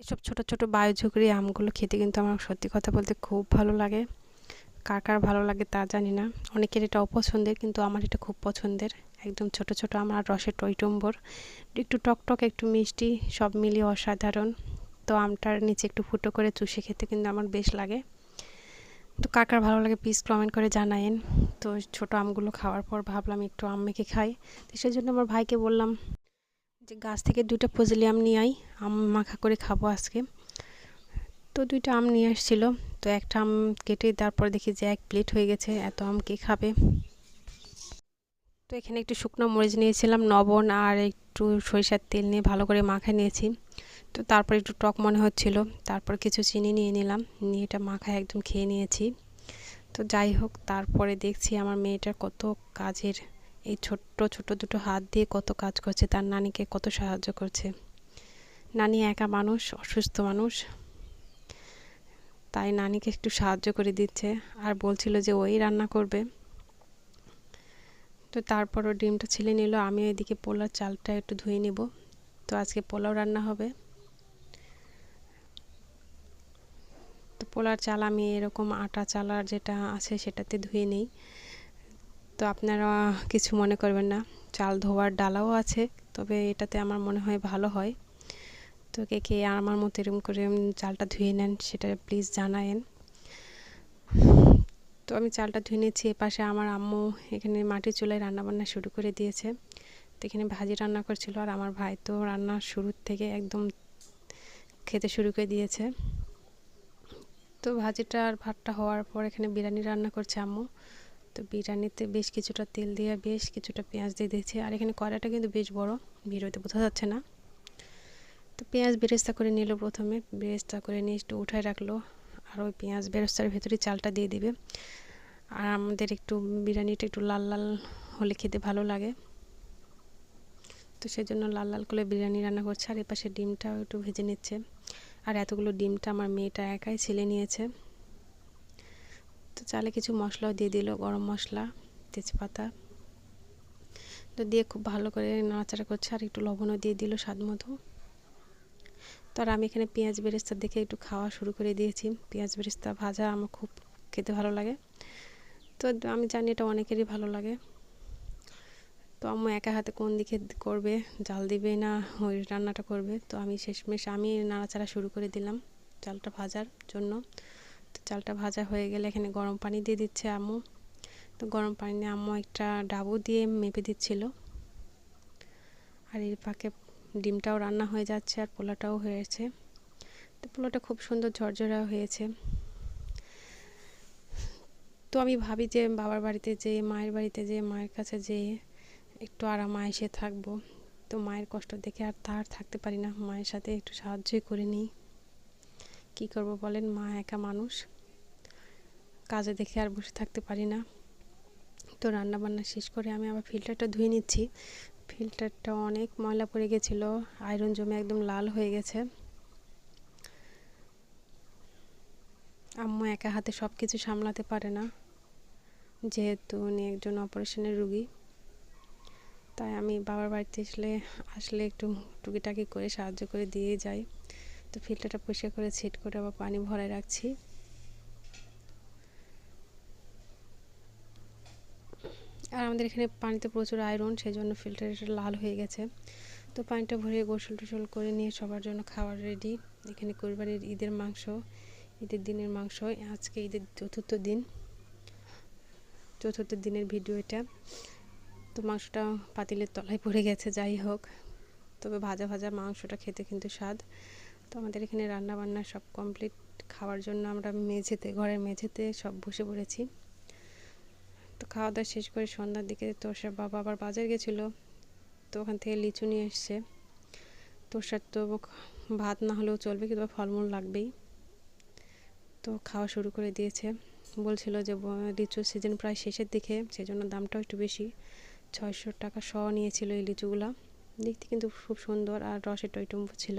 এসব ছোট ছোট বায়োঝুকরি আমগুলো খেতে কিন্তু আমার সত্যি কথা বলতে খুব ভালো লাগে। কার কার ভালো লাগে তা জানি না। অনেকের এটা অপছন্দের কিন্তু আমার এটা খুব পছন্দের। একদম ছোট ছোট আমার রসের টইটম্বর। একটু টকটক একটু মিষ্টি, সব মিলিয়ে অসাধারণ। তো আমটার নিচে একটু ফুটো করে চুষে খেতে কিন্তু আমার বেশ লাগে। তো কাকার ভালো লাগে প্লিজ কমেন্ট করে জানায়েন। তো ছোট আমগুলো খাওয়ার পর ভাবলাম একটু আম মেখে খাই। তো সেই জন্য আমার ভাইকে বললাম যে গাছ থেকে দুটো ফজলি আম নিয়ে আই আম মাখা করে খাব আজকে। তো দুইটা আম নিয়ে আসছিল, তো একটা আম কেটে তারপর দেখি যে এক প্লেট হয়ে গেছে, এত আম কে খাবে? তো এখানে একটু শুকনো মরিচ নিয়েছিলাম, লবণ আর একটু সরিষার তেল নিয়ে ভালো করে মাখা নিয়েছি। তো তারপর একটু টক মনে হচ্ছিল, তারপর কিছু চিনি নিয়ে নিলাম, নিয়ে এটা মাখায় একদম খেয়ে নিয়েছি। তো যাই হোক, তারপরে দেখছি আমার মেয়েটার কত কাজের এই ছোট্ট ছোট দুটো হাত দিয়ে কত কাজ করছে, তার নানিকে কত সাহায্য করছে। নানি একা মানুষ, অসুস্থ মানুষ। তাই নানিকে একটু সাহায্য করে দিচ্ছে আর বলছিল যে ওই রান্না করবে। তো তারপরও ডিমটা ছিলে নিল আমি এদিকে পোলার চালটা একটু ধুয়ে নিব। তো আজকে পোলাও রান্না হবে। তো পোলার চাল আমি এরকম আটা চালার যেটা আছে সেটাতে ধুয়ে নিই। তো আপনারা কিছু মনে করবেন না। চাল ধোয়ার ডালাও আছে, তবে এটাতে আমার মনে হয় ভালো হয়। তো কে কে আমার মতো এরকম করে চালটা ধুয়ে নেন, সেটা প্লিজ জানায়েন। তো আমি চালটা ধুয়ে নিয়েছি এপাশে আমার আম্মু এখানে মাটির চুলায় রান্নাবান্না শুরু করে দিয়েছে। তো এখানে ভাজি রান্না করছিল, আর আমার ভাই তো রান্না শুরুর থেকে একদম খেতে শুরু করে দিয়েছে। তো ভাজিটা আর ভাতটা হওয়ার পর এখানে বিরিয়ানি রান্না করছে আম্মু। তো বিরিয়ানিতে বেশ কিছুটা তেল দিয়ে বেশ কিছুটা পেঁয়াজ দিয়ে দিয়েছি। আর এখানে কড়াটা কিন্তু বেশ বড় ভিডিওতে বোঝা যাচ্ছে না। তো পেঁয়াজ বেরেস্তা করে নিল প্রথমে, বেরেস্তা করে নিয়ে একটু উঠায় রাখল। আর ওই পেঁয়াজ বেরেস্তার ভেতরে চালটা দিয়ে দিবে। আর আমাদের একটু বিরিয়ানিটা একটু লাল লাল হলে খেতে ভালো লাগে। তো সেই জন্য লাল লাল করে বিরিয়ানি রান্না করছে। আর এপাশে ডিমটাও একটু ভেজে নিচ্ছে। আর এতগুলো ডিমটা আমার মেয়েটা একাই ছেলে নিয়েছে। তো চালে কিছু মশলাও দিয়ে দিল, গরম মশলা, তেজপাতা। তো দিয়ে খুব ভালো করে নাড়াচাড়া করছে আর একটু লবণও দিয়ে দিল স্বাদ মতো। তো আর আমি এখানে পেঁয়াজ বেরেস্তা দেখে একটু খাওয়া শুরু করে দিয়েছি। পেঁয়াজ বেরেস্তা ভাজা আমার খুব খেতে ভালো লাগে। তো আমি জানি এটা অনেকেরই ভালো লাগে। তো আম্মু একা হাতে কোন দিকে করবে, জাল দিবে না ওই রান্নাটা করবে? তো আমি শেষমেশ আমি নাড়াচাড়া শুরু করে দিলাম চালটা ভাজার জন্য। চালটা ভাজা হয়ে গেলে এখানে গরম পানি দিয়ে দিচ্ছে আম্মু। তো গরম পানি নিয়ে আম্মু একটা ডাবু দিয়ে মেপে দিচ্ছিল। আর এর পাকে ডিমটাও রান্না হয়ে যাচ্ছে আর পোলাটাও হয়েছে তো পোলাটা খুব সুন্দর ঝরঝরা হয়েছে। তো আমি ভাবি যে বাবার বাড়িতে যে, মায়ের বাড়িতে যে, মায়ের কাছে যে একটু আরাম এসে থাকব। তো মায়ের কষ্ট দেখে আর তার থাকতে পারি না। মায়ের সাথে একটু সাহায্যই করে নিই। কী করব বলেন, মা একা মানুষ। কাজে দেখে আর বসে থাকতে পারি না। তো রান্না বান্না শেষ করে আমি আবার ফিল্টারটা ধুয়ে নিচ্ছি। ফিল্টারটা অনেক ময়লা পড়ে গেছিল, আয়রন জমে একদম লাল হয়ে গেছে। আম্মু একা হাতে সব কিছু সামলাতে পারে না, যেহেতু উনি একজন অপারেশনের রুগী। তাই আমি বাবার বাড়িতে আসলে আসলে একটু টুকিটাকি করে সাহায্য করে দিয়ে যাই। তো ফিল্টারটা পরিষ্কার করে সেট করে আবার পানি ভরায় রাখছি। আর আমাদের এখানে পানিতে প্রচুর আয়রন সেই জন্য ফিল্টারটা লাল হয়ে গেছে। তো পানিটা ভরে গোসল টোসল করে নিয়ে সবার জন্য খাবার রেডি এখানে কোরবানির ঈদের মাংস, ঈদের দিনের মাংস, আজকে ঈদের চতুর্থ দিন। চতুর্থ দিনের ভিডিও এটা। তো মাংসটা পাতিলের তলায় পড়ে গেছে, যাই হোক। তবে ভাজা ভাজা মাংসটা খেতে কিন্তু স্বাদ। তো আমাদের এখানে রান্না বান্না সব কমপ্লিট খাওয়ার জন্য আমরা মেঝেতে, ঘরের মেঝেতে সব বসে পড়েছি। তো খাওয়া দাওয়া শেষ করে সন্ধ্যার দিকে তোষার বাবা আবার বাজার গেছিল। তো ওখান থেকে লিচু নিয়ে এসছে। তোষার তো ভাত না হলেও চলবে, কিন্তু ফলমূল লাগবেই। তো খাওয়া শুরু করে দিয়েছে। বলছিল যে লিচুর সিজন প্রায় শেষের দিকে সেই জন্য দামটাও একটু বেশি। ছয়শো টাকা শ নিয়েছিল এই লিচুগুলো। দেখতে কিন্তু খুব সুন্দর, আর রসের টইটুম্বু ছিল।